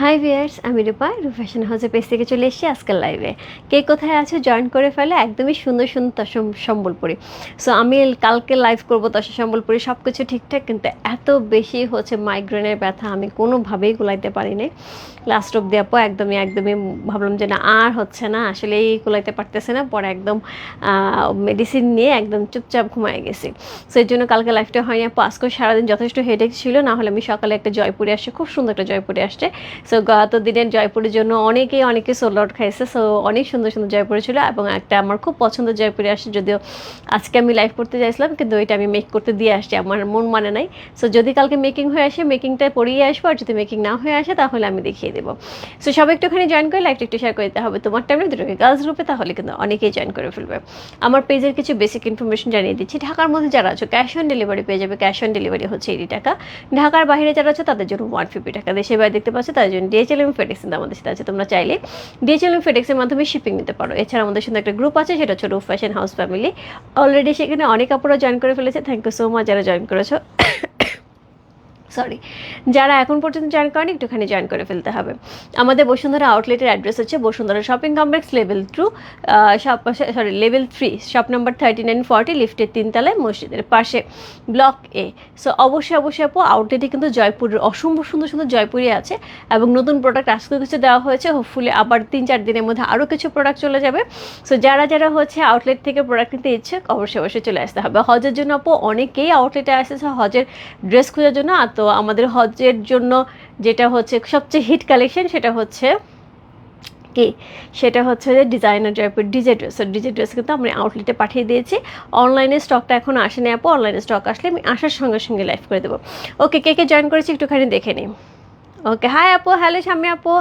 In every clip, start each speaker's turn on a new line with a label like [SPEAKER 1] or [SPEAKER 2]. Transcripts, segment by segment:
[SPEAKER 1] High viewers আমি রূপা রূপ fashion হাউসে পেজ থেকে চলে এসেছি আজকাল লাইভে কে কোথায় আছে জয়েন করে ফেলে একদমই সুন্দর সুন্দর তসম সম্বলপুরি। সো আমি কালকে লাইভ করব তসা সম্বলপুরি। সব কিছু ঠিকঠাক, কিন্তু এত বেশি হচ্ছে মাইগ্রেনের ব্যথা, আমি কোনোভাবেই গুলাইতে পারিনি। লাস্ট অব আপু, একদমই একদমই ভাবলাম যে না, আর হচ্ছে না আসলে এই গুলাইতে পারতেছে না। পরে একদম মেডিসিন নিয়ে একদম চুপচাপ ঘুমায় গেছি। সো এর জন্য কালকে লাইফটা হয়নি আপু। আজকে সারাদিন যথেষ্ট হেডেক ছিল। না হলে আমি সকালে একটা জয়পুরে আসছে। খুব সুন্দর একটা জয়পুরে আসছে। সো গত দিনের জয়পুরের জন্য অনেকেই অনেকে সোল খাইছে। সো অনেক সুন্দর সুন্দর জয়পুরে ছিল এবং একটা আমার খুব পছন্দের জয়পুরে আসছে যদিও আজকে আমি লাইভ করতে চাইছিলাম, কিন্তু ওইটা আমি মেক করতে দিয়ে আসছি, আমার মন মানে নাই। সো যদি কালকে মেকিং হয়ে আসে মেকিংটা পড়িয়ে আসব, আর যদি মেকিং না হয়ে আসে, তাহলে আমি দেখিয়ে দেবো। সো সবাই একটুখানি জয়েন করে লাইভটা একটু শেয়ার করে দিতে হবে। তোমার টাইমে দুটোকে গার্লস গ্রুপে তাহলে কিন্তু অনেকেই জয়েন করে ফেলবে। আমার পেজের কিছু বেসিক ইনফরমেশন জানিয়ে দিচ্ছি। ঢাকার মধ্যে যারা আছো ক্যাশ অন ডেলিভারি পেয়ে যাবে। ক্যাশ অন ডেলিভারি হচ্ছে এইটি টাকা। ঢাকার বাইরে যারা আছে, তাদের জন্য ওয়ান ফিফটি টাকা। দেশের বাইরে দেখতে পাচ্ছি, তাদের জন্য ডিএচএল এবং ফেডেক্স কিন্তু আমাদের সাথে আছে, তোমরা চাইলে ডিএচএল এবং ফেডেক্সের মাধ্যমে শিপিং নিতে পারো। এছাড়া আমাদের সাথে একটা গ্রুপ আছে, সেটা হচ্ছে Roof Fashion House family already সেখানে অনেক আপুরা জয়েন করে ফেলেছে থ্যাংক ইউ সো মাচ যারা জয়েন করেছ। সরি যারা এখন পর্যন্ত জয়েন করেনি, একটুখানি জয়েন করে ফেলতে হবে। আমাদের বসুন্ধরা আউটলেটের অ্যাড্রেস হচ্ছে Bashundhara shopping complex level two sorry level three shop number thirty nine forty লিফটের তিনতলায় মসজিদের পাশে ব্লক এ সো অবশ্যই অবশ্যই আপু আউটলেটে কিন্তু জয়পুরের অসম্ভব সুন্দর সুন্দর জয়পুরি আছে এবং নতুন প্রোডাক্ট আজকে কিছু দেওয়া হয়েছে। হোপফুলি আবার তিন, চার দিনের মধ্যে আরও কিছু প্রোডাক্ট চলে যাবে। সো যারা যারা হচ্ছে আউটলেট থেকে প্রোডাক্ট নিতে ইচ্ছুক, অবশ্যই অবশ্যই চলে আসতে হবে। হজের জন্য আপু, অনেকেই আউটলেটে আসতেছে হজের ড্রেস খোঁজার জন্য। আর তো আমাদের হজের জন্য যেটা হচ্ছে, সবচেয়ে হিট কালেকশন সেটা হচ্ছে কি? সেটা হচ্ছে যে designer Jaipur DJ dress DJ dress কিন্তু আমি আউটলেটে পাঠিয়ে দিয়েছি। অনলাইনে স্টকটা এখন আসেনি আপু। অনলাইনে স্টক আসলে আমি আসার সঙ্গে সঙ্গে লাইভ করে দেবো। ওকে কে কে জয়েন করেছি একটুখানি দেখে নিই। ওকে হাই আপু হ্যালো স্বামী আপু।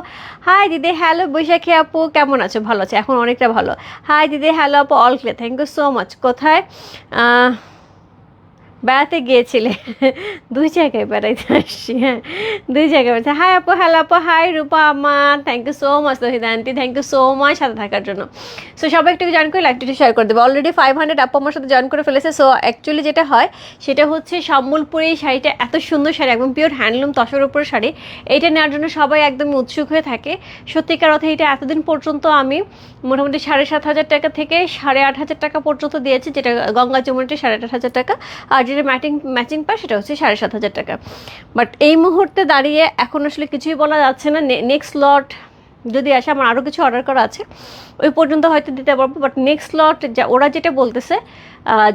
[SPEAKER 1] হাই দিদি হ্যালো বৈশাখী আপু। কেমন আছো? ভালো আছে। এখন অনেকটা ভালো। হাই দিদি হ্যালো আপু all clear thank you so much কোথায়? বেড়াতে গিয়েছিলে? দুই জায়গায় বেড়াইতে আসছি হ্যাঁ। দুই জায়গায় বেড়াতে হাই আপু হ্যালো আপু হাই রূপা আমার thank you so much Tohida aunty thank you so much সাথে থাকার জন্য। সো সবাই একটু জয়েন করে লাইকটা শেয়ার করে দেবো। অলরেডি ফাইভ হান্ড্রেড আপু আমার সাথে জয়েন করে ফেলেছে। সো অ্যাকচুয়ালি যেটা হয়, সেটা হচ্ছে সম্বলপুরি শাড়িটা এত সুন্দর শাড়ি, একদম পিওর হ্যান্ডলুম তসর উপর শাড়ি। এইটা নেওয়ার জন্য সবাই একদম উৎসুক হয়ে থাকে। সত্যিকার অর্থে এটা এতদিন পর্যন্ত আমি মোটামুটি সাড়ে সাত হাজার টাকা থেকে সাড়ে আট হাজার টাকা পর্যন্ত দিয়েছি, যেটা গঙ্গা চমুনিতে সাড়ে আট হাজার টাকা। আর যেটা ম্যাটিং ম্যাচিং পায়, সেটা হচ্ছে সাড়ে সাত হাজার টাকা। বাট এই মুহূর্তে দাঁড়িয়ে এখন আসলে কিছুই বলা যাচ্ছে না। নেক্সট লট যদি আসে, আমার আরও কিছু অর্ডার করা আছে, ওই পর্যন্ত হয়তো দিতে পারব। বাট নেক্সট লট যা, ওরা যেটা বলতেছে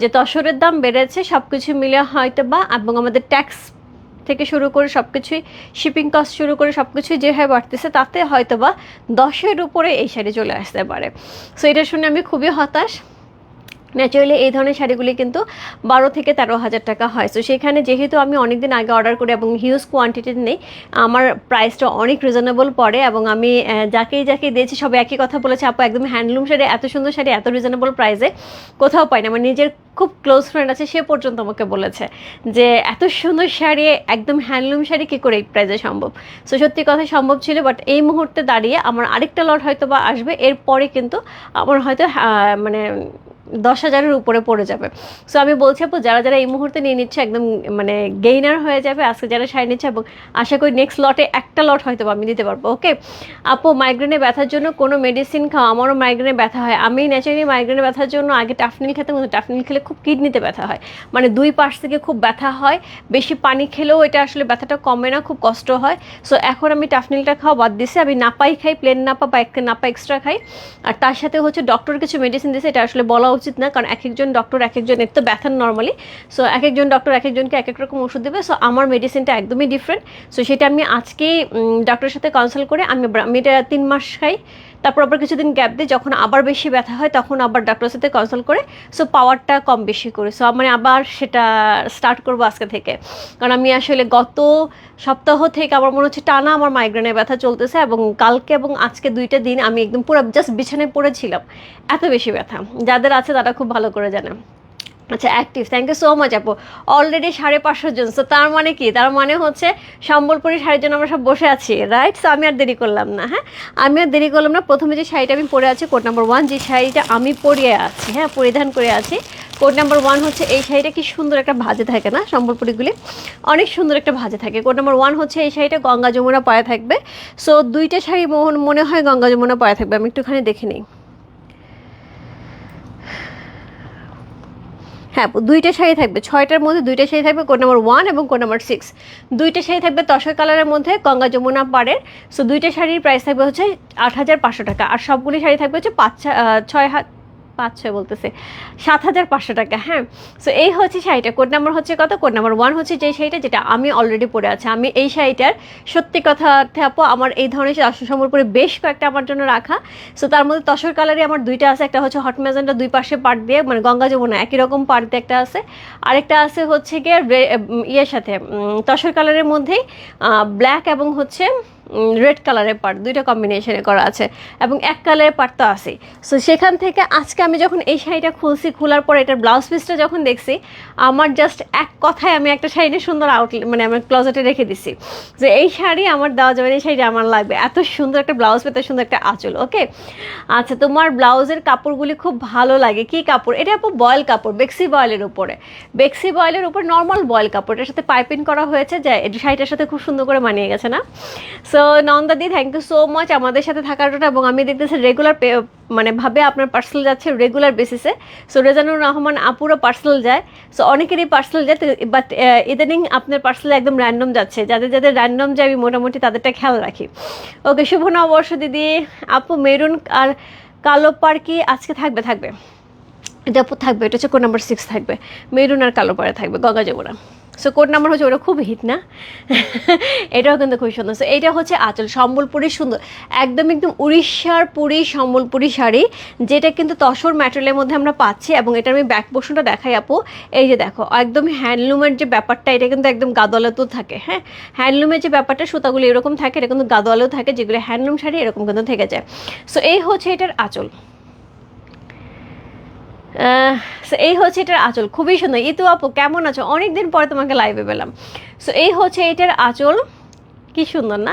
[SPEAKER 1] যে তসরের দাম বেড়েছে সব কিছু মিলে হয়তো বা এবং আমাদের ট্যাক্স থেকে শুরু করে সব কিছুই শিপিং কস্ট শুরু করে সব কিছুই যেভাবে বাড়তেছে, তাতে হয়তো বা দশের উপরে এই শাড়ি চলে আসতে পারে। সো এটা শুনে আমি খুবই হতাশ। ন্যাচারালি এই ধরনের শাড়িগুলি কিন্তু বারো থেকে তেরো হাজার টাকা হয়। তো সেখানে যেহেতু আমি অনেক দিন আগে অর্ডার করি এবং হিউজ কোয়ান্টিটি নেই, আমার প্রাইসটা অনেক রিজনেবল পড়ে এবং আমি যাকেই যাকেই দিয়েছি, সবাই একই কথা বলেছে, আপু একদম হ্যান্ডলুম শাড়ি, এত সুন্দর শাড়ি, এত রিজনেবল প্রাইসে কোথাও পাই না আমার নিজের খুব ক্লোজ ফ্রেন্ড আছে, সে পর্যন্ত আমাকে বলেছে যে, এত সুন্দর শাড়ি, একদম হ্যান্ডলুম শাড়ি, কী করে এই প্রাইসে সম্ভব? সো সত্যি কথা সম্ভব ছিল বাট এই মুহূর্তে দাঁড়িয়ে আমার আরেকটা লট হয়তো বা আসবে, এরপরে কিন্তু আমার হয়তো মানে দশ হাজারের উপরে পড়ে যাবে। সো আমি বলছি, আপু, যারা যারা এই মুহূর্তে নিয়ে নিচ্ছে, একদম মানে গেইনার হয়ে যাবে, আজকে যারা শাড়ি নিচ্ছে এবং আশা করি নেক্সট লটে একটা লট হয়তো আমি দিতে পারব ওকে আপু মাইগ্রেনে ব্যথার জন্য কোনো মেডিসিন খাও আমারও মাইগ্রেনে ব্যথা হয়। আমি ন্যাচারালি মাইগ্রেনে ব্যথার জন্য আগে টাফনিল খেতাম কিন্তু টাফনিল খেলে খুব কিডনিতে ব্যথা হয়। মানে দুই পাশ থেকে খুব ব্যথা হয়, বেশি পানি খেলেও এটা আসলে ব্যথাটা কমে না, খুব কষ্ট হয়। সো এখন আমি টাফনিলটা খাওয়া বাদ দিছি, আমি নাপাই খাই প্লেন নাপা বা নাপা এক্সট্রা খাই। আর তার সাথে হচ্ছে ডক্টর কিছু মেডিসিন দিয়েছে এটা আসলে বলা উচিত না, কারণ এক একজন ডক্টর এক একজনের তো ব্যথা নর্মালি সো এক একজন ডক্টর এক একজনকে এক এক রকম ওষুধ দেবে। সো আমার মেডিসিনটা একদমই ডিফারেন্ট সো সেটা আমি আজকেই ডক্টরের সাথে কনসাল্ট করে আমি আমি এটা তিন মাস খাই। তারপর আবার কিছুদিন গ্যাপ দিই যখন আবার বেশি ব্যথা হয়, তখন আবার ডাক্তারের সাথে কনসাল্ট করে সো পাওয়ারটা কম বেশি করে। সো মানে আবার সেটা স্টার্ট করব আজকে থেকে। কারণ আমি আসলে গত সপ্তাহ থেকে আমার মনে হচ্ছে টানা আমার মাইগ্রেনের ব্যথা চলতেছে এবং কালকে এবং আজকে দুইটা দিন আমি একদম পুরো জাস্ট বিছানায় পড়েছিলাম। এত বেশি ব্যথা। যাদের আছে তারা খুব ভালো করে জানে। আচ্ছা active thank you so much আপু। অলরেডি সাড়ে পাঁচশো জন সো তার মানে কি? তার মানে হচ্ছে সম্বলপুরি শাড়ির জন্য আমরা সব বসে আছি রাইট সো আমি আর দেরি করলাম না হ্যাঁ? আমি আর দেরি করলাম না। প্রথমে যে শাড়িটা আমি পরে আছি কোড নাম্বার ওয়ান যে শাড়িটা আমি পরিয়ে আছি হ্যাঁ? পরিধান করে আছি কোড নাম্বার ওয়ান হচ্ছে এই শাড়িটা কি সুন্দর একটা ভাজে থাকে না, সম্বলপুরিগুলি? অনেক সুন্দর একটা ভাজে থাকে। কোড নাম্বার ওয়ান হচ্ছে এই শাড়িটা গঙ্গা যমুনা পায়ে থাকবে। সো দুইটা শাড়ি মন- মনে হয় গঙ্গা যমুনা পায়ে থাকবে, আমি একটুখানি দেখে নিই। হ্যাঁ দুইটা শাড়ি থাকবে। ছয়টার মধ্যে দুইটা শাড়ি থাকবে, কোড নাম্বার ওয়ান এবং কোড নাম্বার সিক্স। দুইটা শাড়ি থাকবে তসর কালারের মধ্যে, গঙ্গা যমুনা পাড়ের। সো দুইটা শাড়ির প্রাইস থাকবে হচ্ছে আট হাজার পাঁচশো টাকা। আর সবগুলি শাড়ি থাকবে হচ্ছে পাঁচ ছয় পাঁচ ছয় বলতেছে। সাত হাজার পাঁচশো টাকা হ্যাঁ? সো এই হচ্ছে শাড়িটা। কোড নাম্বার হচ্ছে কত? কোড নাম্বার ওয়ান হচ্ছে যে শাড়িটা যেটা আমি অলরেডি পরে আছি। আমি এই শাড়িটার সত্যি কথা আপু, আমার এই ধরনের আসন সম্বলপুরে বেশ কয়েকটা আমার জন্য রাখা। সো তার মধ্যে তসর কালারে আমার দুইটা আছে। একটা হচ্ছে হট ম্যাজেন্টা দুই পাশে পাট দিয়ে মানে গঙ্গা যমুনা, একই রকম পাট দিয়ে একটা আছে। আরেকটা আছে হচ্ছে গিয়ে ইয়ের সাথে তসর কালারের মধ্যেই ব্ল্যাক এবং হচ্ছে রেড কালারের পার্ট দুইটা কম্বিনেশনে করা আছে এবং এক কালারের পার্ট তো আছে সো সেখান থেকে আজকে আমি যখন এই শাড়িটা খুলছি, খোলার পর এটার ব্লাউজ পিসটা যখন দেখছি, আমার জাস্ট এক কথায় আমি একটা শাড়ি সুন্দর আউটলেট মানে আমার ক্লোজেটে রেখে দিছি যে এই শাড়ি আমার দেওয়া যাবে এই শাড়িটা আমার লাগবে। এত সুন্দর একটা ব্লাউজ পেতে, সুন্দর একটা আঁচল ওকে আচ্ছা তোমার ব্লাউজের কাপড়গুলি খুব ভালো লাগে। কি কাপড়? এটা আপু বয়েল কাপড় বেক্সি বয়েলের উপরে। বেক্সি বয়েলের উপর নর্মাল বয়েল কাপড়। এটার সাথে পাইপিং করা হয়েছে যে শাড়িটার সাথে খুব সুন্দর করে মানিয়ে গেছে না? সো নন্দাদি থ্যাংক ইউ সো মাচ আমাদের সাথে থাকার জন্য এবং আমি দেখতেছি রেগুলার মানে ভাবে আপনার পার্সেল যাচ্ছে রেগুলার বেসিসে সো রেজানুর রহমান আপুরও পার্সেল যায়। সো অনেকেরই পার্সেল যায় বাট ইদানিং আপনার পার্সেল একদম র্যান্ডম যাচ্ছে। যাদের যাদের র্যান্ডম যায়, আমি মোটামুটি তাদেরটা খেয়াল রাখি। ওকে শুভ নববর্ষ দিদি। আপু, মেরুন আর কালো পার কি আজকে থাকবে? থাকবে। এটা থাকবে, এটা হচ্ছে কোড নাম্বার সিক্স থাকবে। মেরুন আর কালো পাড়ে থাকবে, Ganga Jamuna. So code number হচ্ছে ওটা খুব হিট না? এটাও কিন্তু খুব সুন্দর। সো এটা হচ্ছে আঁচল সম্বলপুরি সুন্দর। একদম একদম উড়িষ্যার পুরী সম্বলপুরি শাড়ি, যেটা কিন্তু তসর ম্যাটেরিয়ালের মধ্যে আমরা পাচ্ছি এবং এটার আমি ব্যাক পোর্শনটা দেখাই আপু। এই যে দেখো, একদম হ্যান্ডলুমের যে ব্যাপারটা, এটা কিন্তু একদম গাদোয়ালাতেও থাকে হ্যাঁ? হ্যান্ডলুমের যে ব্যাপারটা, সুতাগুলো এরকম থাকে, এটা কিন্তু গাদোয়ালেও থাকে, যেগুলো হ্যান্ডলুম শাড়ি এরকম কিন্তু থেকে যায়। সো এই হচ্ছে এটার আঁচল। So এই হচ্ছে এটার আঁচল। খুবই সুন্দর। ইতু আপু, কেমন আছো? অনেকদিন পরে তোমাকে লাইভে পেলাম। সো এই হচ্ছে এটার আঁচল। কি সুন্দর না?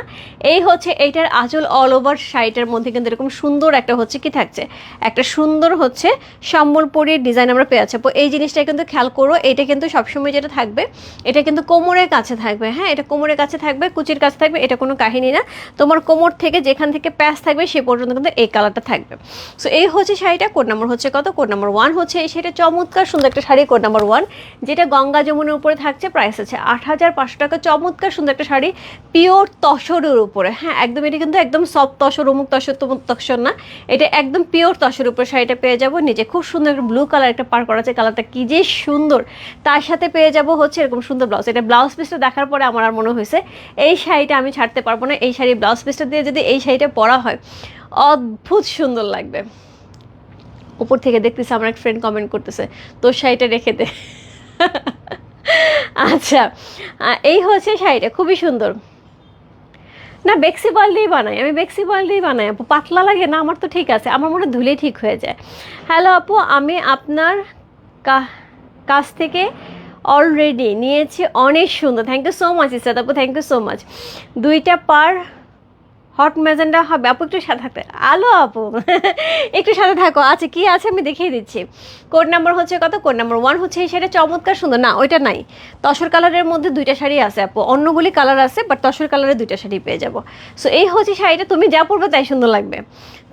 [SPEAKER 1] এই হচ্ছে এইটার আঁচল অল ওভার শাড়িটার মধ্যে কিন্তু এরকম সুন্দর একটা হচ্ছে কি থাকছে? একটা সুন্দর হচ্ছে সম্বলপুরীর ডিজাইন আমরা পেয়ে আপু এই জিনিসটা কিন্তু খেয়াল করো, এটা কিন্তু সবসময় যেটা থাকবে, এটা কিন্তু কোমরের কাছে থাকবে হ্যাঁ? এটা কোমরের কাছে থাকবে, কুচির কাছে থাকবে, এটা কোনো কাহিনী না। তোমার কোমর থেকে যেখান থেকে প্যাচ থাকবে, সে পর্যন্ত কিন্তু এই কালারটা থাকবে। সো এই হচ্ছে শাড়িটা কোড নাম্বার হচ্ছে কত? কোড নাম্বার ওয়ান হচ্ছে এই শাড়িটা, চমৎকার সুন্দর একটা শাড়ি কোড নাম্বার ওয়ান যেটা গঙ্গা যমুনের উপরে থাকছে প্রাইস আছে আট হাজার পাঁচশো টাকা। চমৎকার সুন্দর একটা শাড়ি পিওর তসরের উপরে। হ্যাঁ একদম এটা কিন্তু একদম সব তসর, অমুক তসর, তমুক তসর না। এটা একদম পিওর তসর উপরে শাড়িটা পেয়ে যাব। নিচে খুব সুন্দর ব্লু কালার একটা পার করা আছে। কালারটা কি যে সুন্দর। তার সাথে পেয়ে যাব হচ্ছে এরকম সুন্দর ব্লাউজ এটা ব্লাউজ পিসটা দেখার পরে আমার আর মনে হয়েছে, এই শাড়িটা আমি ছাড়তে পারব না। এই শাড়ি ব্লাউজ পিসটা দিয়ে যদি এই শাড়িটা পরা হয়, অদ্ভুত সুন্দর লাগবে। উপর থেকে দেখতেছি আমার এক ফ্রেন্ড কমেন্ট করতেছে, তোর শাড়িটা রেখে দে। আচ্ছা এই হচ্ছে শাড়িটা। খুবই সুন্দর। না, বেক্সি বল দিয়েই বানাই। আমি বেক্সি বল দিয়েই বানাই। আপু, পাতলা লাগে? না, আমার তো ঠিক আছে। আমার মনে ধুলে ঠিক হয়ে যায়। হ্যালো আপু, আমি আপনার কাছ থেকে অলরেডি নিয়েছি অনেক সুন্দর। Thank you so much Isad আপু থ্যাংক ইউ সো মাচ দুইটা পার হট ম্যাজেন্ডা হবে, আপু একটু সাথে থাকতে। আলো আপু, একটু সাথে থাকো। আচ্ছা কি আছে আমি দেখিয়ে দিচ্ছি। কোড নাম্বার হচ্ছে কত? কোড নাম্বার ওয়ান হচ্ছে এই শাড়িটা চমৎকার, সুন্দর। না, ওইটা নাই। তসর কালারের মধ্যে দুইটা শাড়ি আছে আপু। অন্যগুলি কালার আছে বাট তসর কালারের দুইটা শাড়ি পেয়ে যাব। সো এই হচ্ছে শাড়িটা, তুমি যা পরবে তাই সুন্দর লাগবে।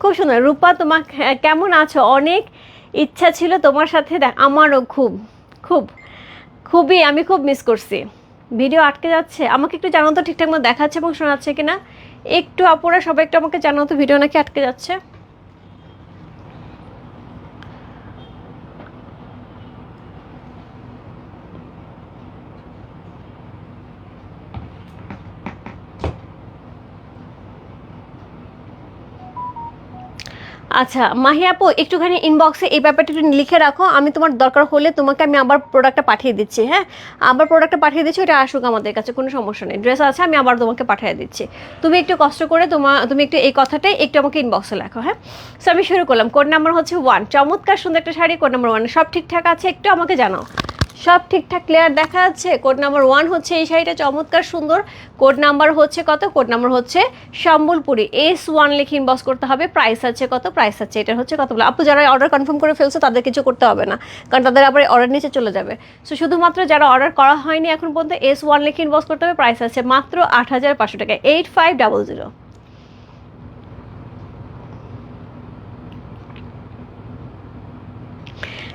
[SPEAKER 1] খুব সুন্দর। রূপা তোমার কেমন আছো? অনেক ইচ্ছা ছিল তোমার সাথে দেখ, আমারও খুব খুব, খুবই, আমি খুব মিস করছি। ভিডিও আটকে যাচ্ছে। আমাকে একটু জানাও তো ঠিকঠাক মতো দেখাচ্ছে এবং শোনাচ্ছে কিনা। একটু আপুরা সবাই একটু আমাকে জানাও তো ভিডিও নাকি আটকে যাচ্ছে। আচ্ছা মাহি আপু, একটুখানি ইনবক্সে এই ব্যাপারটা একটু লিখে রাখো। আমি তোমার দরকার হলে তোমাকে আমি আবার প্রোডাক্টটা পাঠিয়ে দিচ্ছি হ্যাঁ? আবার প্রোডাক্টটা পাঠিয়ে দিচ্ছি, ওটা আসুক আমাদের কাছে, কোনো সমস্যা নেই। ড্রেস আছে, আমি আবার তোমাকে পাঠিয়ে দিচ্ছি। তুমি একটু কষ্ট করে তোমার তুমি একটু এই কথাটাই একটু আমাকে ইনবক্সে লেখো হ্যাঁ? সো আমি শুরু করলাম। কোড নাম্বার হচ্ছে ওয়ান চমৎকার সুন্দর একটা শাড়ি কোড নাম্বার ওয়ান সব ঠিকঠাক আছে? একটু আমাকে জানাও। সব ঠিকঠাক ক্লিয়ার দেখা যাচ্ছে। কোড নাম্বার ওয়ান হচ্ছে এই শাড়িটা, চমৎকার সুন্দর। কোড নাম্বার হচ্ছে কত? কোড নাম্বার হচ্ছে সম্বলপুরি। এস ওয়ান লিখে ইনবক্স করতে হবে প্রাইস আছে কত? প্রাইস আছে এটা হচ্ছে কত? বলে আপু, যারা অর্ডার কনফার্ম করে ফেলছে, তাদের কিছু করতে হবে না। কারণ তাদের আবার অর্ডার নিচে চলে যাবে। সো শুধুমাত্র যারা অর্ডার করা হয়নি এখন পর্যন্ত এস ওয়ান লিখে ইনবক্স করতে হবে প্রাইস আছে মাত্র আট হাজার পাঁচশো টাকা। Eight five double zero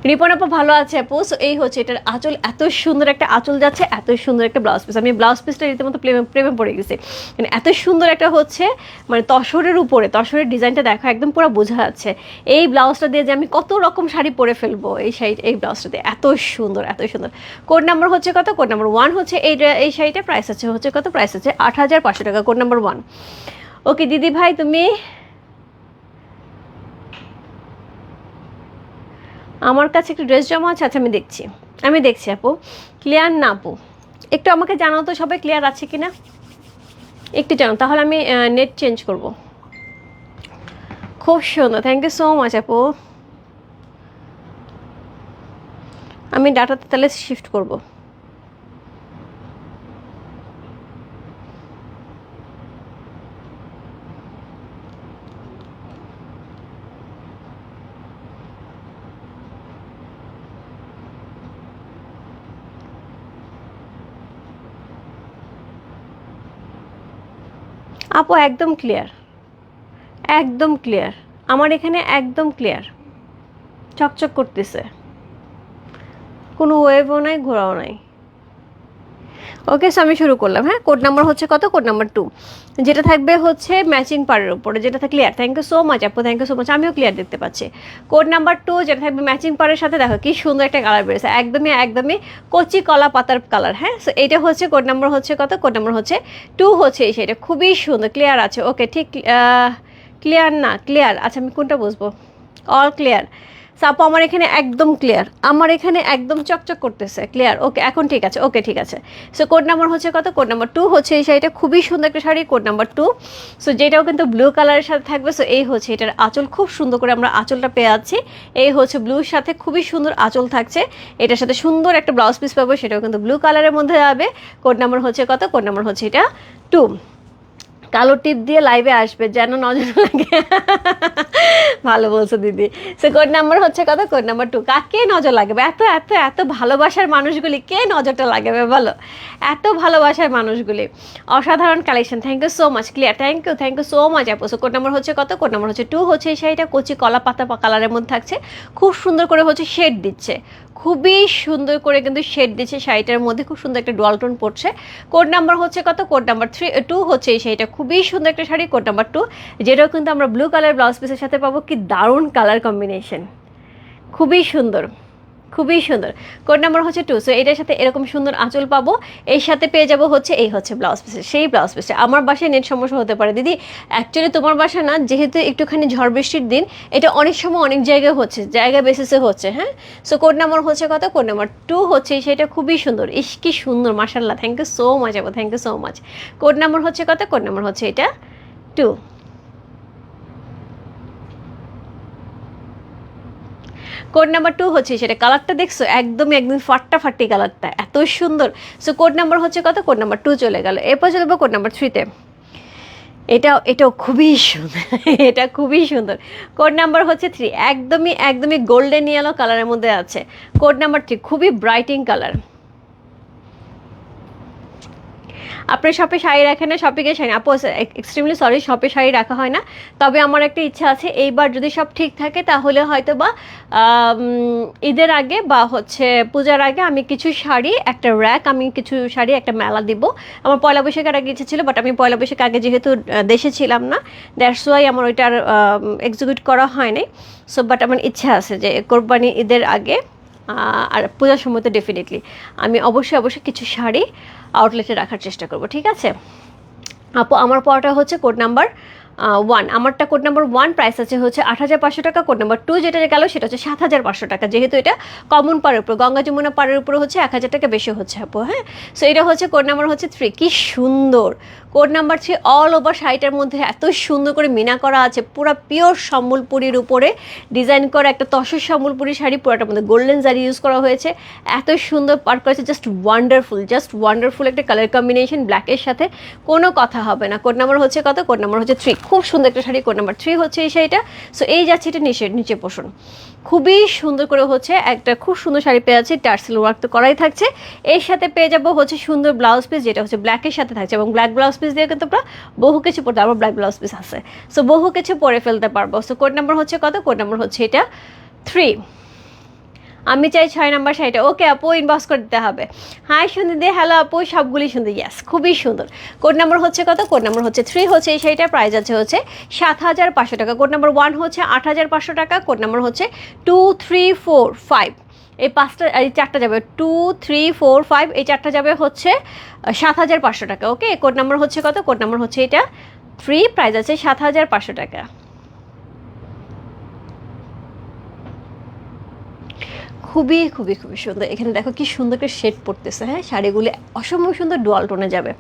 [SPEAKER 1] Ripon আপা ভালো আছে আপু? So, এই হচ্ছে এটার আঁচল। এত সুন্দর একটা আঁচল যাচ্ছে এত সুন্দর একটা ব্লাউজ পিস আমি ব্লাউজ পিসটা রীতিমতো প্রেমে প্রেমে পড়ে গেছি। মানে এত সুন্দর একটা হচ্ছে মানে তসরের উপরে তসরের ডিজাইনটা দেখো একদম পুরো বোঝা যাচ্ছে। এই ব্লাউজটা দিয়ে যে আমি কত রকম শাড়ি পরে ফেলব এই শাড়ি এই ব্লাউজটা দিয়ে। এত সুন্দর এত সুন্দর। কোড নাম্বার হচ্ছে কত? কোড নাম্বার ওয়ান হচ্ছে এই এই শাড়িটা। প্রাইস আছে হচ্ছে কত? প্রাইস আছে আট হাজার পাঁচশো টাকা। কোড নাম্বার ওয়ান ওকে দিদি ভাই তুমি আমার কাছে একটু ড্রেস জমা আছে আচ্ছা আমি দেখছি। আমি দেখছি আপু। ক্লিয়ার না আপু? একটু আমাকে জানাও তো সবাই ক্লিয়ার আছে কি না একটু জানো তাহলে আমি নেট চেঞ্জ করব। খুব সুন্দর থ্যাংক ইউ সো মাচ আপু। আমি ডাটাতে তাহলে শিফট করব। আপু, একদম ক্লিয়ার একদম ক্লিয়ার আমার এখানে একদম ক্লিয়ার চকচক করতেছে। কোনো ওয়েভও নাই ঘোরাও নাই। ওকে সো আমি শুরু করলাম হ্যাঁ? কোড নাম্বার হচ্ছে কত? কোড নাম্বার টু যেটা থাকবে হচ্ছে ম্যাচিং পারের উপরে, যেটা থাকলে clear thank you so much আপু থ্যাংক ইউ সো মাচ আমিও ক্লিয়ার দেখতে পাচ্ছি। কোড নাম্বার টু যেটা থাকবে ম্যাচিং পারের সাথে, দেখো কি সুন্দর একটা কালার বেরোছে একদমই একদমই কচি কলা পাতার কালার হ্যাঁ? সো এটা হচ্ছে কোড নাম্বার হচ্ছে কত? কোড নাম্বার হচ্ছে টু হচ্ছে সেটা খুবই সুন্দর ক্লিয়ার আছে। ওকে ঠিক ক্লিয়ার না ক্লিয়ার আচ্ছা আমি কোনটা বুঝব? অল ক্লিয়ার সাপু, আমার এখানে একদম ক্লিয়ার আমার এখানে একদম চকচক করতেছে। ক্লিয়ার ওকে এখন ঠিক আছে। ওকে ঠিক আছে। সো কোড নাম্বার হচ্ছে কত? কোড নাম্বার টু হচ্ছে এই শাড়িটা। খুবই সুন্দর একটা sari code number two so যেটাও কিন্তু ব্লু কালারের সাথে থাকবে। সো এই হচ্ছে এটার আঁচল। খুব সুন্দর করে আমরা আঁচলটা পেয়ে যাচ্ছি। এই হচ্ছে ব্লুর সাথে খুবই সুন্দর আঁচল থাকছে। এটার সাথে সুন্দর একটা ব্লাউজ পিস পাবো। সেটাও কিন্তু ব্লু কালারের মধ্যে যাবে। কোড নাম্বার হচ্ছে কত? কোড নাম্বার হচ্ছে এটা টু কালো টিপ দিয়ে লাইভে আসবে, যেন নজর লাগে। ভালো বলছো দিদি। সে কোড নাম্বার হচ্ছে কত? কোড নাম্বার টু কাকে নজর লাগবে? এত এত এত ভালোবাসার মানুষগুলি, কে নজরটা লাগাবে বলো? এত ভালোবাসার মানুষগুলি। অসাধারণ collection thank you so much clear thank you thank you so much আপু। সো কোড নাম্বার হচ্ছে কত? কোড নাম্বার হচ্ছে টু হচ্ছে শাড়িটা। কচি কলা পাতা কালারের মধ্যে থাকছে। খুব সুন্দর করে হচ্ছে শেড দিচ্ছে। খুবই সুন্দর করে কিন্তু শেড দিচ্ছে শাড়িটার মধ্যে। খুব সুন্দর একটা ডোয়াল টোন পড়ছে। কোড নাম্বার হচ্ছে কত? কোড নাম্বার থ্রি টু হচ্ছে এই শাড়িটা। খুবই সুন্দর একটা শাড়ি কোড নাম্বার টু যেটাও কিন্তু আমরা ব্লু কালার ব্লাউজ পিসের সাথে পাবো। কি দারুণ কালার কম্বিনেশন খুবই সুন্দর। খুবই সুন্দর। কোড নাম্বার হচ্ছে টু সো এটার সাথে এরকম সুন্দর আঁচল পাবো। এর সাথে পেয়ে যাব হচ্ছে এই হচ্ছে ব্লাউজ পিস সেই ব্লাউজ পিসটা। আমার বাসায় নেট সমস্যা হতে পারে। দিদি অ্যাকচুয়ালি তোমার বাসা না, যেহেতু একটুখানি ঝড় বৃষ্টির দিন, এটা অনেক সময় অনেক জায়গায় হচ্ছে, জায়গা বেসিসে হচ্ছে হ্যাঁ? সো কোড নাম্বার হচ্ছে কত? কোড নাম্বার টু হচ্ছে সেটা খুবই সুন্দর। ইস, কি সুন্দর মাসাল্লাহ থ্যাংক ইউ সো মাচ আপু thank you so much code number হচ্ছে কত? কোড নাম্বার হচ্ছে এটা টু। কোড নাম্বার টু হচ্ছে সেটা কালারটা দেখছ? একদমই একদম ফাট্টা ফাট্টি কালারটা এত সুন্দর। সো কোড নাম্বার হচ্ছে কত? কোড নাম্বার টু চলে গেল। এরপর চলে যাব কোড নাম্বার থ্রিতে এটাও এটাও খুবই সুন্দর। এটা খুবই সুন্দর। কোড নাম্বার হচ্ছে থ্রি একদমই একদমই গোল্ডেন ইয়েলো কালারের মধ্যে আছে। কোড নাম্বার থ্রি খুবই ব্রাইটিং কালার আপনার শপে শাড়ি রাখেন না শপে গিয়ে শাড়ি আপু এক্সট্রিমলি সরি শপে শাড়ি রাখা হয় না। তবে আমার একটা ইচ্ছা আছে, এইবার যদি সব ঠিক থাকে, তাহলে হয়তো বা ঈদের আগে বা হচ্ছে পূজার আগে আমি কিছু শাড়ি, একটা র্যাক আমি কিছু শাড়ি, একটা মেলা দিব। আমার পয়লা বৈশাখের আগে ইচ্ছা ছিল বাট আমি পয়লা বৈশাখ আগে যেহেতু দেশে ছিলাম না দ্যাটস ওয়াই আমার ওইটার এক্সিকিউট করা হয়নি। সো বাট আমার ইচ্ছা আছে যে কোরবানি ঈদের আগে আর পূজার সময় তো ডেফিনেটলি আমি অবশ্যই অবশ্যই কিছু শাড়ি আউটলেটে রাখার চেষ্টা করব, ঠিক আছে? আপু, আমার পড়াটা হচ্ছে কোড নাম্বার ওয়ান আমারটা কোড নাম্বার ওয়ান প্রাইস আছে হচ্ছে আট হাজার পাঁচশো টাকা কোড নাম্বার টু যেটা গেল সেটা হচ্ছে সাত হাজার পাঁচশো টাকা। যেহেতু এটা কমন পাড়ের উপর, গঙ্গা যমুনা পাড়ের উপরে হচ্ছে এক হাজার টাকা বেশি হচ্ছে আপু হ্যাঁ? সো এটা হচ্ছে কোড নাম্বার হচ্ছে থ্রি কী সুন্দর! Code number three all over শাড়িটার মধ্যে এত সুন্দর করে মিনা করা আছে, পুরো পিওর সম্বলপুরির উপরে ডিজাইন করা একটা তসর সম্বলপুরি শাড়ি, পুরোটার মধ্যে গোল্ডেন জারি ইউজ করা হয়েছে। এত সুন্দর পার করেছে জাস্ট ওয়ান্ডারফুল জাস্ট ওয়ান্ডারফুল একটা কালার কম্বিনেশন ব্ল্যাকের সাথে, কোনো কথা হবে না। কোড নাম্বার হচ্ছে কত? কোড নাম্বার হচ্ছে থ্রি খুব সুন্দর একটা শাড়ি, কোড নাম্বার থ্রি হচ্ছে এই শাড়িটা। সো এই যাচ্ছে এটা নিচে নিচে পোষণ খুবই সুন্দর করে হচ্ছে একটা খুব সুন্দর শাড়ি পেয়ে যাচ্ছে টার্সেল ওয়ার্ক তো করাই থাকছে। এর সাথে পেয়ে যাব হচ্ছে সুন্দর ব্লাউজ পিস যেটা হচ্ছে ব্ল্যাকের সাথে থাকছে এবং ব্ল্যাক ব্লাউজ পিস দিয়ে কিন্তু আমরা বহু কিছু পড়তে আবার ব্ল্যাক ব্লাউজ পিস আছে। সো বহু কিছু পরে ফেলতে পারব। সো কোড নাম্বার হচ্ছে কত? কোড নাম্বার হচ্ছে এটা থ্রি আমি চাই ছয় নাম্বার শাড়িটা। ওকে আপু ইনবক্স করে দিতে হবে। হাই সুন্দর দিয়ে হ্যালো আপু সবগুলি সুন্দর ইয়াস খুবই সুন্দর। কোড নাম্বার হচ্ছে কত? কোড নাম্বার হচ্ছে থ্রি হচ্ছে এই শাড়িটার। প্রাইস আছে হচ্ছে সাত হাজার পাঁচশো টাকা। কোড নাম্বার ওয়ান হচ্ছে আট হাজার পাঁচশো টাকা। কোড নাম্বার হচ্ছে টু থ্রি ফোর ফাইভ এই পাঁচটা, এই চারটা যাবে। টু থ্রি ফোর ফাইভ এই চারটা যাবে হচ্ছে সাত হাজার পাঁচশো টাকা ওকে কোড নাম্বার হচ্ছে কত? কোড নাম্বার হচ্ছে এটা। ফ্রি প্রাইস আছে সাত হাজার পাঁচশো টাকা। খুবই খুবই খুবই সুন্দর। এখানে দেখো কি সুন্দর একটা শেড পড়তেছে হ্যাঁ? শাড়িগুলি অসম্ভব সুন্দর ডুয়াল টোনে যাবে।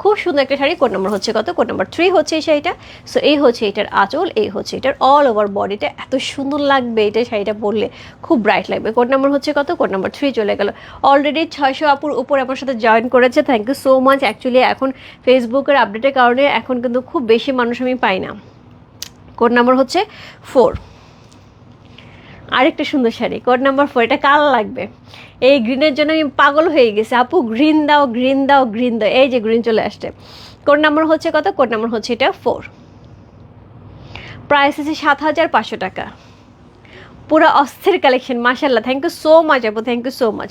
[SPEAKER 1] খুব সুন্দর একটা শাড়ি কোড নম্বর হচ্ছে কত? কোড নম্বর থ্রি হচ্ছে এই শাড়িটা। সো এই হচ্ছে এটার আঁচল, এই হচ্ছে এটার অল ওভার বডিটা এত সুন্দর লাগবে এটা শাড়িটা পরলে। খুব ব্রাইট লাগবে। কোড নম্বর হচ্ছে কত? কোড নম্বর থ্রি চলে গেল। অলরেডি ছয়শো আপুর উপর আমার সাথে জয়েন করেছে। Thank you so much actually এখন ফেসবুকের আপডেটের কারণে এখন কিন্তু খুব বেশি মানুষ আমি পাই না। কোড নাম্বার হচ্ছে ফোর আরেকটা সুন্দর শাড়ি, কোড নাম্বার ফোর এটা কাল লাগবে। এই গ্রিনের জন্য আমি পাগল হয়ে গেছি। আপু, গ্রিন দাও গ্রিন দাও গ্রিন দাও। এই যে গ্রিন চলে আসছে। কোড নাম্বার হচ্ছে কত? কোড নাম্বার হচ্ছে এটা ফোর প্রাইস আছে সাত হাজার পাঁচশো টাকা। পুরো অস্থির কালেকশন মাশাল্লাহ থ্যাংক ইউ সো মাচ আপু thank you so much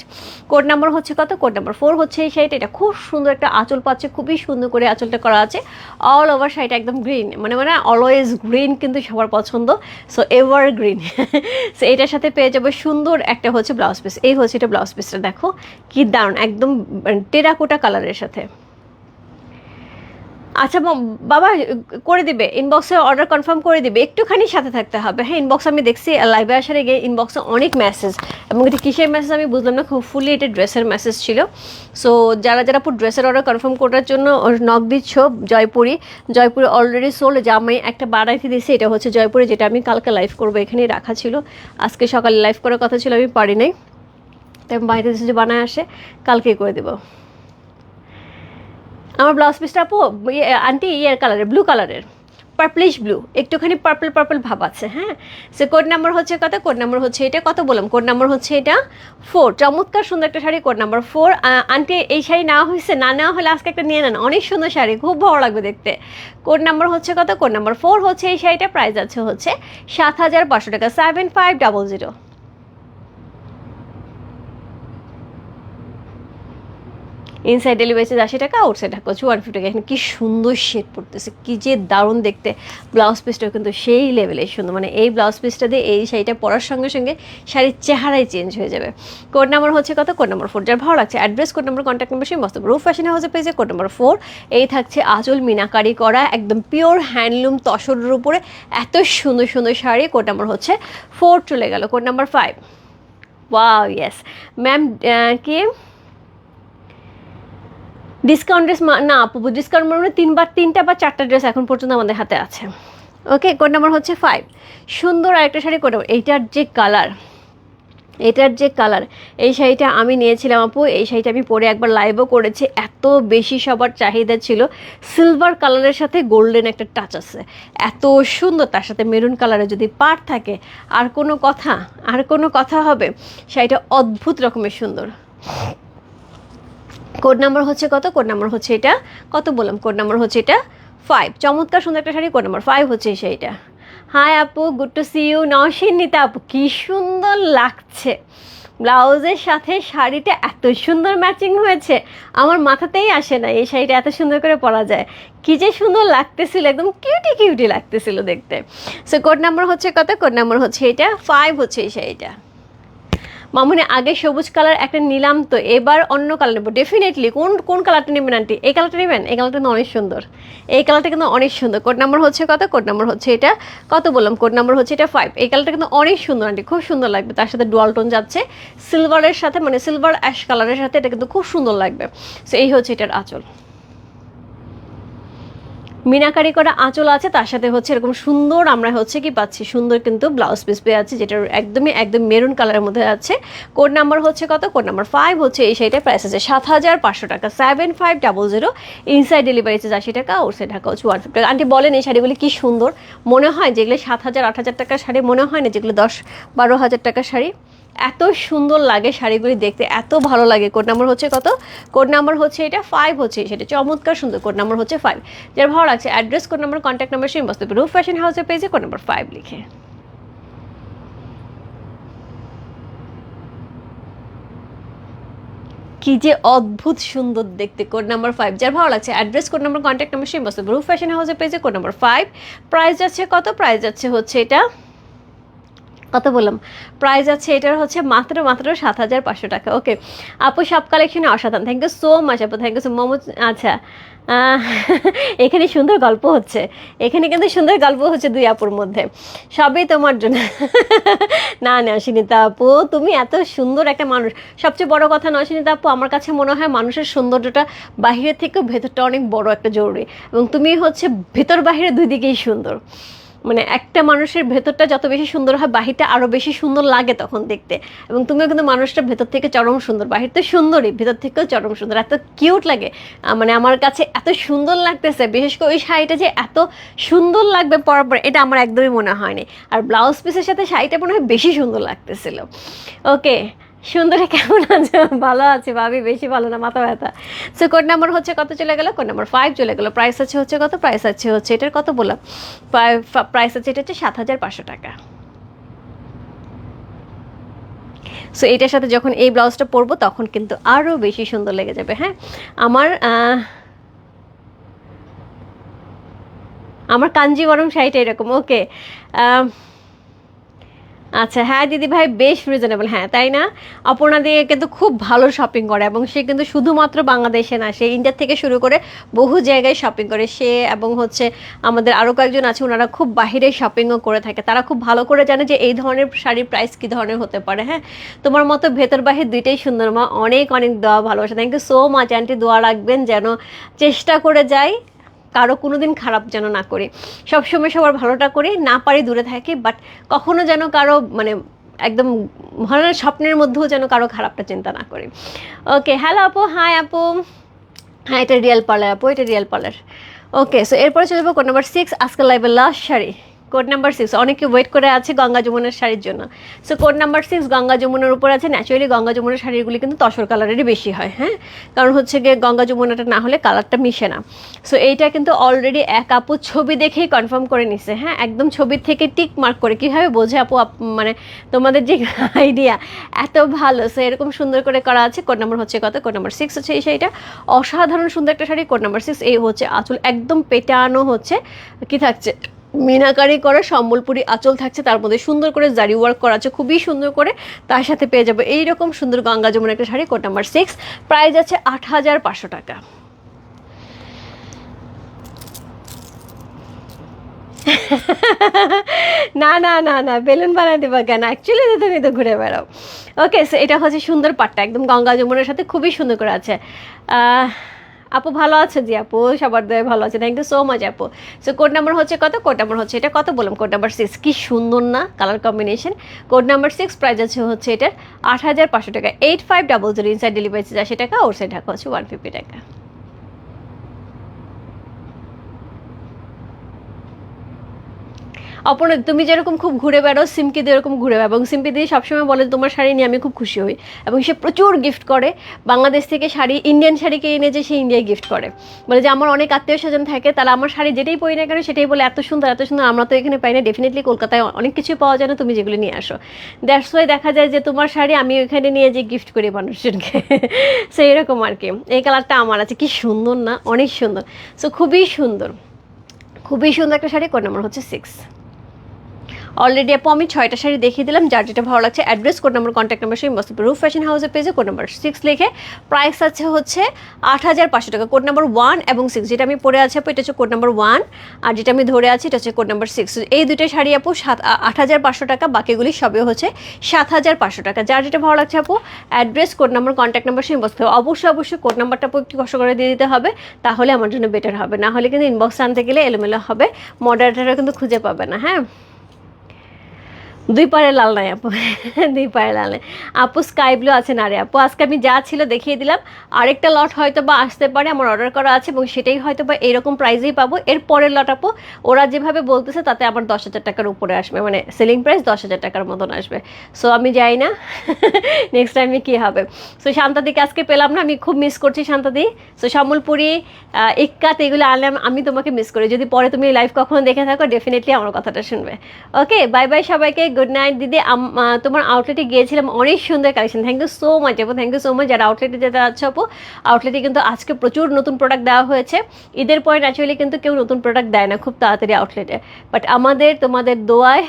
[SPEAKER 1] code number হচ্ছে কত? কোড নাম্বার ফোর হচ্ছে এই শাড়িটা। এটা খুব সুন্দর একটা আঁচল পাচ্ছে, খুবই সুন্দর করে আঁচলটা করা আছে। অল ওভার শাড়িটা একদম গ্রিন মানে মানে অলওয়েজ গ্রিন কিন্তু সবার পছন্দ। সো এভার গ্রিন সো এটার সাথে পেয়ে যাবে সুন্দর একটা হচ্ছে ব্লাউজ পিস এই হচ্ছে এটা ব্লাউজ পিসটা দেখো। কি দারুণ। একদম টেরাকোটা কালারের সাথে। আচ্ছা বাবা, করে দিবে ইনবক্সে অর্ডার কনফার্ম করে দিবে, একটুখানি সাথে থাকতে হবে। হ্যাঁ ইনবক্স আমি দেখছি লাইভে আসার আগে ইনবক্সে অনেক মেসেজ এবং এটা কিসের মেসেজ আমি বুঝলাম না, খুব ফুলি এটা ড্রেসের মেসেজ ছিল। সো যারা যারা পুরো ড্রেসের অর্ডার কনফার্ম করার জন্য নক দিচ্ছ, জয়পুরি, জয়পুরে অলরেডি সোল্ড জামাই একটা বাড়াইতে দিয়েছি, এটা হচ্ছে জয়পুরে, যেটা আমি কালকে লাইভ করব এখানে রাখা ছিল। আজকে সকালে লাইভ করার কথা ছিল, আমি পারি নাই। তাই আমি বাইরে যে বানায় আসে, কালকেই করে দেবো। আমার ব্লাউজ পিসটা আপু ইয়ে, আন্টি ইয়ের কালারের ব্লু কালারের পার্পলিশ ব্লু একটুখানি পার্পল পার্পল ভাব আছে হ্যাঁ? সে কোড নাম্বার হচ্ছে কত? কোড নাম্বার হচ্ছে এটা কত বললাম? কোড নাম্বার হচ্ছে এটা ফোর চমৎকার সুন্দর একটা sari code number four aunty এই শাড়ি নেওয়া হয়েছে না নেওয়া হলে আজকে একটা নিয়ে নেন। অনেক সুন্দর শাড়ি খুব ভালো লাগবে দেখতে। কোড নাম্বার হচ্ছে কত? কোড নাম্বার ফোর হচ্ছে এই শাড়িটা প্রাইস আছে হচ্ছে সাত হাজার পাঁচশো টাকা seven five double zero inside delivery charge আশি টাকা আউটসাইড টাকা হচ্ছে ওয়ান টাকা। এখানে কি সুন্দর শেড পড়তেছে, কি যে দারুণ দেখতে। ব্লাউজ পিসটাও কিন্তু সেই লেভেলে সুন্দর। মানে এই ব্লাউজ পিসটা দিয়ে এই শাড়িটা পরার সঙ্গে সঙ্গে শাড়ির চেহারাই চেঞ্জ হয়ে যাবে। কোড নাম্বার হচ্ছে কত? কোড নাম্বার ফোর যার ভালো লাগছে address code number contact number সেই মস্ত। রুফ ফ্যাশন হাউসে পেয়েছে কোড নাম্বার ফোর এই থাকছে আঁচল মিনাকারি করা, একদম পিওর হ্যান্ডলুম তসরের উপরে। এত সুন্দর সুন্দর শাড়ি। কোড নাম্বার হচ্ছে ফোর চলে গেল। Code number five wow yes ma'am কি? ডিসকাউন্ট ড্রেস না আপু ডিসকাউন্ট মানে তিনবার তিনটা বা চারটা ড্রেস এখন পর্যন্ত আমাদের হাতে আছে। ওকে কোড নাম্বার হচ্ছে ফাইভ সুন্দর আরেকটা শাড়ি কোড নাম্বার এইটার যে কালার এটার যে কালার এই শাড়িটা আমি নিয়েছিলাম আপু। এই শাড়িটা আমি পরে একবার লাইভও করেছি। এত বেশি সবার চাহিদা ছিল। সিলভার কালারের সাথে গোল্ডেন একটা টাচ আছে। এত সুন্দর, তার সাথে মেরুন কালারে যদি পার থাকে, আর কোনো কথা, আর কোনো কথা হবে, শাড়িটা অদ্ভুত রকমের সুন্দর। কোড নাম্বার হচ্ছে কত? কোড নাম্বার হচ্ছে এটা। কত বললাম? কোড নাম্বার হচ্ছে এটা ফাইভ চমৎকার সুন্দর একটা শাড়ি, কোড নাম্বার ফাইভ হচ্ছে শাড়িটা। হাই আপু good to see you Nasin Nita আপু, কি সুন্দর লাগছে। ব্লাউজের সাথে শাড়িটা এত সুন্দর ম্যাচিং হয়েছে। আমার মাথাতেই আসে না এই শাড়িটা এত সুন্দর করে পরা যায়। কি যে সুন্দর লাগতেছিল, একদম কিউটি কিউটি লাগতেছিল দেখতে। সো কোড নাম্বার হচ্ছে কত? কোড নাম্বার হচ্ছে এটা। ফাইভ হচ্ছে এই শাড়িটা। মামুনি আগে সবুজ কালার, একটা নিলাম, তো এবার অন্য কালার নেব। ডেফিনেটলি কোন কোন কালারটা নেবেন আন্টি? এই কালারটা নেবেন? এই কালারটা কিন্তু অনেক সুন্দর। এই কালারটা কিন্তু অনেক সুন্দর। কোড নাম্বার হচ্ছে কত? কোড নাম্বার হচ্ছে এটা কত বললাম? কোড নাম্বার হচ্ছে এটা ফাইভ এই কালারটা কিন্তু অনেক সুন্দর আন্টি, খুব সুন্দর লাগবে। তার সাথে ডুয়াল টোন যাচ্ছে। সিলভারের সাথে মানে সিলভার অ্যাশ কালারের সাথে এটা কিন্তু খুব সুন্দর লাগবে। সো এই হচ্ছে এটার আঁচল। মিনাকারি করা আঁচল আছে, তার সাথে হচ্ছে এরকম সুন্দর আমরা হচ্ছে কি পাচ্ছি, সুন্দর কিন্তু ব্লাউজ পিস পেয়ে আছে যেটা একদমই, একদম মেরুন কালারের মধ্যে আছে। কোড নাম্বার হচ্ছে কত? কোড নাম্বার ফাইভ হচ্ছে এই সেইটা প্রাইস আছে সাত হাজার পাঁচশো টাকা। Seven five double zero inside delivery charge আশি টাকা ওর সাইড ঢাকা হচ্ছে ওয়ান ফিফটি টাকা। আন্টি বলেন এই শাড়িগুলি কি সুন্দর? মনে হয় যেগুলো সাত হাজার, আট হাজার টাকার শাড়ি, মনে হয় না যেগুলো দশ বারো হাজার টাকার শাড়ি। এত সুন্দর লাগে শাড়িগুলি দেখতে, এত ভালো লাগে। কোড নাম্বার হচ্ছে কত? কোড নাম্বার হচ্ছে এটা ফাইভ হচ্ছে, সেটা চমৎকার সুন্দর কোড নাম্বার হচ্ছে ফাইভ যার ভালো লাগছে address code number contact number, সেই বস্তু রুফ ফ্যাশন হাউসের পেজে কোড নাম্বার ফাইভ লিখে। কি যে অদ্ভুত সুন্দর দেখতে কোড নাম্বার ফাইভ যার ভালো লাগছে address code number contact number, সেই বস্তু রুফ ফ্যাশন হাউসের পেজে কোড নাম্বার ফাইভ প্রাইস যাচ্ছে কত? প্রাইস যাচ্ছে হচ্ছে এটা কত বললাম? প্রাইস আছে এটার হচ্ছে মাত্র মাত্র সাত হাজার পাঁচশো টাকা। ওকে আপু, সব কালেকশনে অসাধারণ। থ্যাংক ইউ সো মাচ আপু। থ্যাংক ইউ সো মোমো আচ্ছা এখানে সুন্দর গল্প হচ্ছে। এখানে কিন্তু সুন্দর গল্প হচ্ছে দুই আপুর মধ্যে। সবই তোমার জন্য। না না, সুনিতা আপু, তুমি এত সুন্দর একটা মানুষ। সবচেয়ে বড় কথা নয়, সুনিতা আপু, আমার কাছে মনে হয় মানুষের সৌন্দর্যটা বাহিরের থেকেও ভেতরটা অনেক বড় একটা জরুরি। এবং তুমি হচ্ছে ভেতর বাহিরে দুই দিকেই সুন্দর। মানে একটা মানুষের ভেতরটা যত বেশি সুন্দর হয়, বাহিরটা আরও বেশি সুন্দর লাগে তখন দেখতে। এবং তুমিও কিন্তু মানুষটা ভেতর থেকে চরম সুন্দর। বাহির তো সুন্দরই, ভেতর থেকেও চরম সুন্দর। এত কিউট লাগে। মানে আমার কাছে এত সুন্দর লাগতেছে, বিশেষ করে ওই শাড়িটা যে এত সুন্দর লাগবে পরার পর, এটা আমার একদমই মনে হয়নি। আর ব্লাউজ পিসের সাথে শাড়িটা মনে হয় বেশি সুন্দর লাগতেছিল। ওকে সুন্দরে কেমন আছে? ভালো আছে ভাবি, বেশি ভালো না, মাথা ব্যথা। সো কোড নাম্বার হচ্ছে কত চলে গেল? কোড নাম্বার ফাইভ চলে গেল। প্রাইস আছে হচ্ছে কত? প্রাইস আছে হচ্ছে, এটার কত বললাম? প্রাইস আছে, এটা হচ্ছে সাত হাজার পাঁচশো টাকা। সো এটার সাথে যখন এই ব্লাউজটা পরবো, তখন কিন্তু আরও বেশি সুন্দর লেগে যাবে হ্যাঁ? আমার আমার কাঞ্জিবরম শাড়িটা এরকম ওকে আচ্ছা হ্যাঁ দিদি ভাই বেশ রিজনেবল হ্যাঁ তাই না? অপর্ণা দিয়ে কিন্তু খুব ভালো শপিং করে এবং সে কিন্তু শুধুমাত্র বাংলাদেশে না, সে ইন্ডিয়া থেকে শুরু করে বহু জায়গায় শপিং করে। সে এবং হচ্ছে আমাদের আরও কয়েকজন আছে, ওনারা খুব বাহিরে শপিংও করে থাকে। তারা খুব ভালো করে জানে যে এই ধরনের শাড়ির প্রাইস কী ধরনের হতে পারে হ্যাঁ? তোমার মতো ভেতর বাহির দুইটাই সুন্দর, মা। অনেক অনেক দোয়া, ভালোবাসা। Thank you so much aunty দোয়া রাখবেন যেন চেষ্টা করে যাই। কারও কোনোদিন খারাপ যেন না করে। সবসময় সবার ভালোটা করে, না পারে দূরে থাকে বাট কখনো যেন কারও মানে একদম ভালো স্বপ্নের মধ্যেও যেন কারও খারাপটা চিন্তা না করে। ওকে হ্যালো আপু হাই আপু। হ্যাঁ এটা রিয়েল পার্লার আপু, এটা রিয়েল পার্লার ওকে সো এরপরে চলে যাব কোড নাম্বার সিক্স আজকাল লাইভে last sari code number six অনেকে ওয়েট করে আছে গঙ্গা যমুনার শাড়ির জন্য। So code number six Ganga যমুনার উপর আছে ন্যাচুরালি গঙ্গা যমুনার শাড়িগুলি কিন্তু তসর কালারেরই বেশি হয় হ্যাঁ? কারণ হচ্ছে গিয়ে গঙ্গা যমুনাটা না হলে কালারটা মিশে না। সো এইটা কিন্তু অলরেডি এক আপু ছবি দেখেই কনফার্ম করে নিছে হ্যাঁ? একদম ছবির থেকে টিক মার্ক করে। কীভাবে বোঝে আপু আপ- মানে তোমাদের যে আইডিয়া এত ভালো। সো এরকম সুন্দর করে করা আছে। কোড নাম্বার হচ্ছে কত? কোড নাম্বার সিক্স হচ্ছে এই শাড়িটা। অসাধারণ সুন্দর একটা শাড়ি। কোড নাম্বার সিক্স এই হচ্ছে আঁচল। একদম পেটানো হচ্ছে। কি থাকছে? মিনাকারি করা সম্বলপুরি আঁচল থাকছে, তার মধ্যে সুন্দর করে জারি ওয়ার্ক করা আছে, খুবই সুন্দর করে তার সাথে পেয়ে যাবে এইরকম সুন্দর গঙ্গা যমুনা একটা sari, code number six price আছে আট হাজার পাঁচশো টাকা। না না না না, বেলুন বানাই দেবা কেন? অ্যাকচুয়ালি তুমি তো ঘুরে বেড়াও। ওকে এটা হচ্ছে সুন্দর পাটটা, একদম গঙ্গা যমুনার সাথে খুবই সুন্দর করে আছে। আপু ভালো আছে জি আপু? সবার দয়ে ভালো আছে। থ্যাংক ইউ সো মাচ আপু। সো কোড নাম্বার হচ্ছে কত? কোড নাম্বার হচ্ছে এটা কত বললাম? কোড নাম্বার সিক্স কি সুন্দর না? Colour combination code number six price আছে হচ্ছে এটার আট হাজার পাঁচশো টাকা। Eight five double zero inside delivery charge আশি টাকা ওর সাইড ঢাকা হচ্ছে ওয়ান ফিফটি টাকা। অপর্ণা, তুমি যেরকম খুব ঘুরে বেড়াও দিয়ে এরকম ঘুরে বেড়াও, এবং দিয়ে সবসময় বলে, তোমার শাড়ি নিয়ে আমি খুব খুশি হই। এবং সে প্রচুর গিফট করে। বাংলাদেশ থেকে শাড়ি ইন্ডিয়ান শাড়িকে এনে যে সে ইন্ডিয়ায় গিফট করে। বলে যে, আমার অনেক আত্মীয় স্বজন থাকে, তারা আমার শাড়ি যেটাই পরি না কেন, সেটাই বলে, এত সুন্দর এত সুন্দর, আমরা তো এখানে পাই না। ডেফিনেটলি কলকাতায় অনেক কিছু পাওয়া যায় না, তুমি যেগুলো নিয়ে আসো। দ্যাটস ওয়াই দেখা যায় যে, তোমার শাড়ি আমি ওইখানে নিয়ে যে গিফট করি মানুষজনকে। সো এরকম আর কি। এই কালারটা আমার আছে। কি সুন্দর না? অনেক সুন্দর। সো খুবই সুন্দর। খুবই সুন্দর একটা শাড়ি কোন নাম্বার হচ্ছে সিক্স অলরেডি আপু, আমি ছয়টা শাড়ি দেখিয়ে দিলাম, যার যেটা ভালো লাগছে address code number contact number সেই মস্ত রুফ ফ্যাশন হাউসের পেজে কোড নাম্বার সিক্স লিখে। প্রাইস আছে হচ্ছে আট হাজার পাঁচশো টাকা কোড নাম্বার ওয়ান এবং সিক্স যেটা আমি পরে আছি আপু, এটা হচ্ছে কোড নাম্বার ওয়ান আর যেটা আমি ধরে আছি, এটা হচ্ছে কোড নাম্বার সিক্স এই দুটো শাড়ি আপু, সাত আট হাজার পাঁচশো টাকা, বাকিগুলি সবই হচ্ছে সাত হাজার পাঁচশো টাকা। যার যেটা ভালো লাগছে আপু address code number contact number সেই হবে অবশ্যই অবশ্যই কোড নাম্বারটা আপু, একটু কষ্ট করে দিয়ে দিতে হবে, তাহলে আমার জন্য বেটার হবে। না হলে কিন্তু ইনবক্স আনতে গেলে এলোমেলো হবে মডারেটারও কিন্তু খুঁজে পাবে না হ্যাঁ? দুই পায়ে লাল নাই আপু। দুই পায়ে লাল নাই। আপু স্কাই ব্লু আছে না রে আপু? আজকে আমি যা ছিল দেখিয়ে দিলাম। আরেকটা লট হয়তো বা আসতে পারে আমার অর্ডার করা আছে এবং সেটাই হয়তো বা এরকম প্রাইসেই পাবো। এর পরের লট আপু ওরা যেভাবে বলতেছে তাতে আমার দশ হাজার টাকার উপরে আসবে। মানে সেলিং প্রাইস দশ হাজার টাকার মতন আসবে। সো আমি যাই না। নেক্সট টাইমে কী হবে? সো শান্তাদিকে আজকে পেলাম না আমি খুব মিস করছি শান্তাদি। সো সম্বলপুরি আহ, ইক্কাত এগুলো আনলাম আমি তোমাকে মিস করি। যদি পরে তুমি লাইভ কখনো দেখে থাকো ডেফিনেটলি আমার কথাটা শুনবে। ওকে বাই বাই সবাইকে। গুড নাইট দিদি। তোমার আউটলেটে গিয়েছিলাম, অনেক সুন্দর collection thank you so much আপু। থ্যাংক ইউ সো মাচ যারা আউটলেটে যেতে আছো আপু আউটলেটে কিন্তু আজকে প্রচুর নতুন প্রোডাক্ট দেওয়া হয়েছে। ঈদের পরে ন্যাচুরালি কিন্তু কেউ নতুন প্রোডাক্ট দেয় না খুব তাড়াতাড়ি আউটলেটে বাট আমাদের, তোমাদের দোয়ায়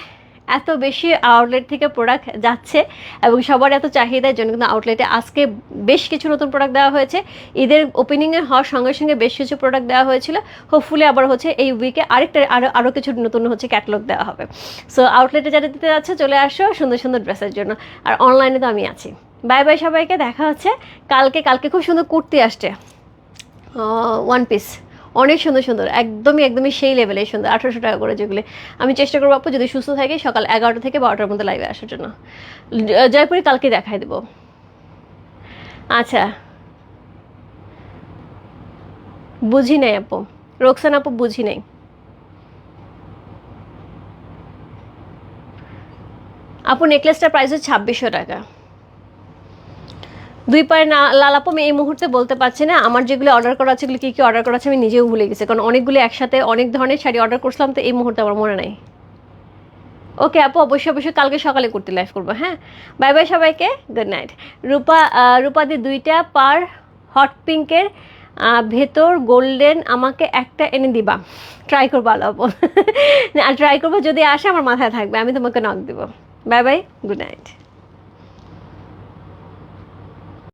[SPEAKER 1] এত বেশি আউটলেট থেকে প্রোডাক্ট যাচ্ছে এবং সবার এত চাহিদার জন্য কিন্তু আউটলেটে আজকে বেশ কিছু নতুন প্রোডাক্ট দেওয়া হয়েছে। ঈদের ওপেনিংয়ে হওয়ার সঙ্গে সঙ্গে বেশ কিছু প্রোডাক্ট দেওয়া হয়েছিল। হোপফুলি আবার হচ্ছে এই উইকে আরেকটা আরও আরও কিছু নতুন হচ্ছে ক্যাটালগ দেওয়া হবে। সো আউটলেটে যারা দিতে যাচ্ছে, চলে আসো সুন্দর সুন্দর ড্রেসের জন্য। আর অনলাইনে তো আমি আছি। বাই বাই সবাইকে, দেখা হচ্ছে। কালকে কালকে খুব সুন্দর কুর্তি আসছে। ওয়ান পিস অনেক সুন্দর সুন্দর, একদমই একদমই সেই লেভেলে সুন্দর। আঠারোশো টাকা করে যেগুলো। আমি চেষ্টা করব, আপু, যদি সুস্থ থাকে, সকাল এগারোটা থেকে বারোটার মধ্যে লাইভে আসার জন্য। জয়পুরে কালকে দেখাই দেবো। আচ্ছা। বুঝি নাই, আপু। রোকসান আপু, বুঝি নাই। আপু নেকলেসটার প্রাইস হচ্ছে ছাব্বিশশো টাকা। দুই পায়ে না লালাপো আমি এই মুহূর্তে বলতে পারছি না, আমার যেগুলো অর্ডার করা আছে, এগুলো কী কী অর্ডার করা আছে, আমি নিজেও ভুলে গেছি। কারণ অনেকগুলো একসাথে, অনেক ধরনের শাড়ি অর্ডার করছিলাম, তো এই মুহূর্তে আমার মনে নাই। ওকে আপু, অবশ্যই অবশ্যই কালকে সকালে করতে লাইভ করব হ্যাঁ? বাই বাই সবাইকে গুড নাইট রূপা রূপাদি দুইটা পার হট পিঙ্কের ভেতর গোল্ডেন আমাকে একটা এনে দিবা। ট্রাই করব আলো আপু আর ট্রাই করব, যদি আসে, আমার মাথায় থাকবে, আমি তোমাকে নক দেবো। Bye bye good night